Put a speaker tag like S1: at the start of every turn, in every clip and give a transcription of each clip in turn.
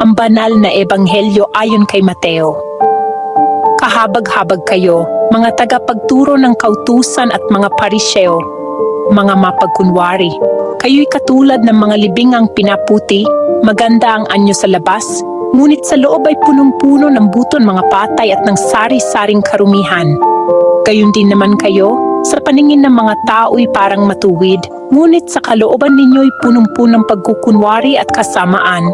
S1: ang banal na ebanghelyo ayon kay Mateo. Kahabag-habag kayo, mga tagapagturo ng kautusan at mga pariseo, mga mapagkunwari. Kayo'y katulad ng mga libingang pinaputi, maganda ang anyo sa labas, ngunit sa loob ay punong-puno ng buton mga patay at ng sari-saring karumihan. Gayon din naman kayo, sa paningin ng mga tao'y parang matuwid, ngunit sa kalooban ninyo'y punong-punong pagkukunwari at kasamaan.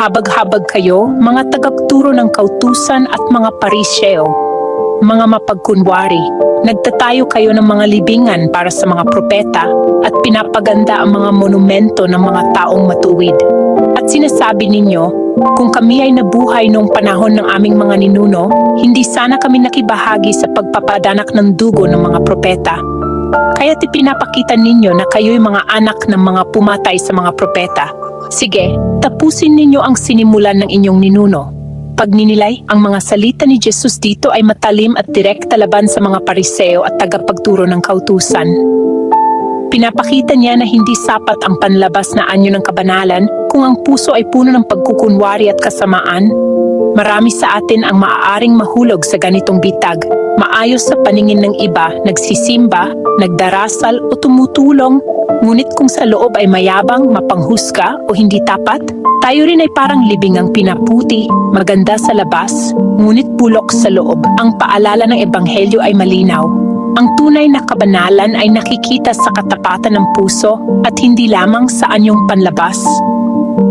S1: Kahabag-habag kayo, mga tagapturo ng kautusan at mga pariseo, mga mapagkunwari. Nagtatayo kayo ng mga libingan para sa mga propeta at pinapaganda ang mga monumento ng mga taong matuwid. At sinasabi ninyo, kung kami ay nabuhay noong panahon ng aming mga ninuno, hindi sana kami nakibahagi sa pagpapadanak ng dugo ng mga propeta. Kaya't ipinapakita ninyo na kayo'y mga anak ng mga pumatay sa mga propeta. Sige, tapusin ninyo ang sinimulan ng inyong ninuno. Pagninilay, ang mga salita ni Jesus dito ay matalim at direkta laban sa mga pariseo at tagapagturo ng kautusan. Pinapakita niya na hindi sapat ang panlabas na anyo ng kabanalan kung ang puso ay puno ng pagkukunwari at kasamaan. Marami sa atin ang maaaring mahulog sa ganitong bitag, maayos sa paningin ng iba, nagsisimba, nagdarasal o tumutulong, ngunit kung sa loob ay mayabang, mapanghusga o hindi tapat, tayo rin ay parang libing ang pinaputi, maganda sa labas, ngunit bulok sa loob. Ang paalala ng ebanghelyo ay malinaw. Ang tunay na kabanalan ay nakikita sa katapatan ng puso at hindi lamang sa anyong panlabas.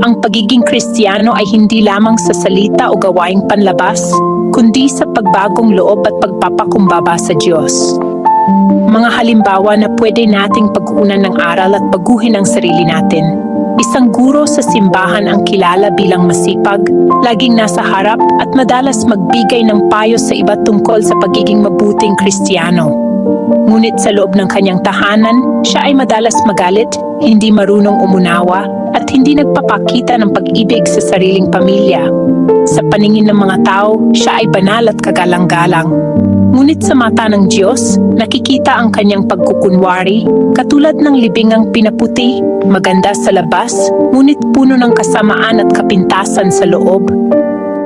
S1: Ang pagiging kristyano ay hindi lamang sa salita o gawaing panlabas, kundi sa pagbagong loob at pagpapakumbaba sa Diyos. Mga halimbawa na pwede nating pagkunan ng aral at baguhin ang sarili natin. Isang guro sa simbahan ang kilala bilang masipag, laging nasa harap at madalas magbigay ng payo sa iba tungkol sa pagiging mabuting kristyano. Ngunit sa loob ng kanyang tahanan, siya ay madalas magalit, hindi marunong umunawa, at hindi nagpapakita ng pag-ibig sa sariling pamilya. Sa paningin ng mga tao, siya ay banal at kagalang-galang. Ngunit sa mata ng Diyos, nakikita ang kanyang pagkukunwari, katulad ng libingang pinaputi, maganda sa labas, ngunit puno ng kasamaan at kapintasan sa loob.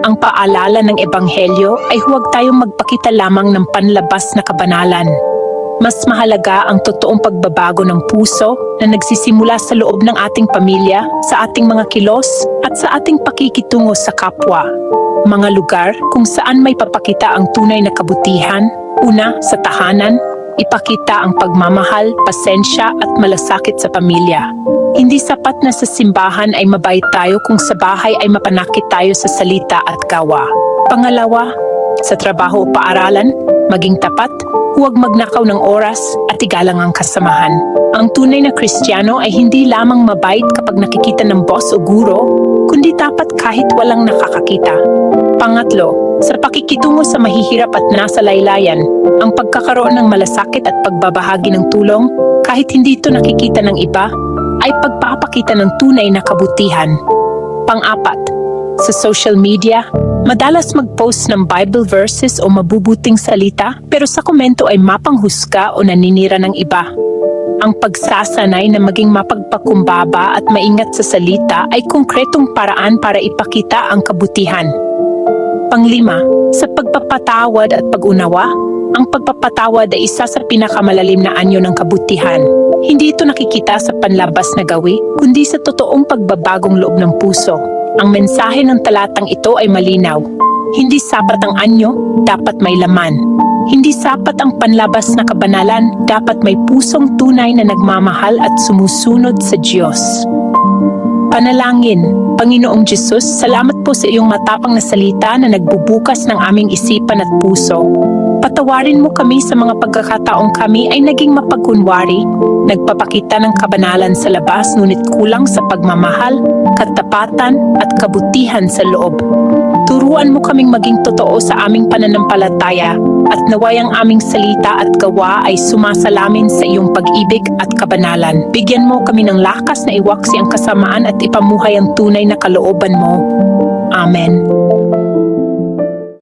S1: Ang paalala ng Ebanghelyo ay huwag tayong magpakita lamang ng panlabas na kabanalan. Mas mahalaga ang totoong pagbabago ng puso na nagsisimula sa loob ng ating pamilya, sa ating mga kilos, at sa ating pakikitungo sa kapwa. Mga lugar kung saan may papakita ang tunay na kabutihan, una sa tahanan, ipakita ang pagmamahal, pasensya at malasakit sa pamilya. Hindi sapat na sa simbahan ay mabait tayo kung sa bahay ay mapanakit tayo sa salita at gawa. Pangalawa, sa trabaho o paaralan, maging tapat, huwag magnakaw ng oras at igalang ang kasamahan. Ang tunay na kristyano ay hindi lamang mabait kapag nakikita ng boss o guro, kundi dapat kahit walang nakakakita. Pangatlo, sa pakikitungo sa mahihirap at nasa laylayan, ang pagkakaroon ng malasakit at pagbabahagi ng tulong, kahit hindi ito nakikita ng iba, ay pagpapakita ng tunay na kabutihan. Pang-apat, sa social media, madalas mag-post ng Bible verses o mabubuting salita pero sa komento ay mapanghusga o naninira ng iba. Ang pagsasanay na maging mapagpakumbaba at maingat sa salita ay konkretong paraan para ipakita ang kabutihan. Panglima, sa pagpapatawad at pag-unawa, ang pagpapatawad ay isa sa pinakamalalim na anyo ng kabutihan. Hindi ito nakikita sa panlabas na gawi, kundi sa totoong pagbabagong loob ng puso. Ang mensahe ng talatang ito ay malinaw. Hindi sapat ang anyo, dapat may laman. Hindi sapat ang panlabas na kabanalan, dapat may pusong tunay na nagmamahal at sumusunod sa Diyos. Panalangin, Panginoong Jesus, salamat po sa iyong matapang na salita na nagbubukas ng aming isipan at puso. Patawarin mo kami sa mga pagkakataong kami ay naging mapagkunwari, nagpapakita ng kabanalan sa labas ngunit kulang sa pagmamahal, katapatan at kabutihan sa loob. Turuan mo kaming maging totoo sa aming pananampalataya at naway ang aming salita at gawa ay sumasalamin sa iyong pag-ibig at kabanalan. Bigyan mo kami ng lakas na iwaksi ang kasamaan at ipamuhay ang tunay na kalooban mo. Amen.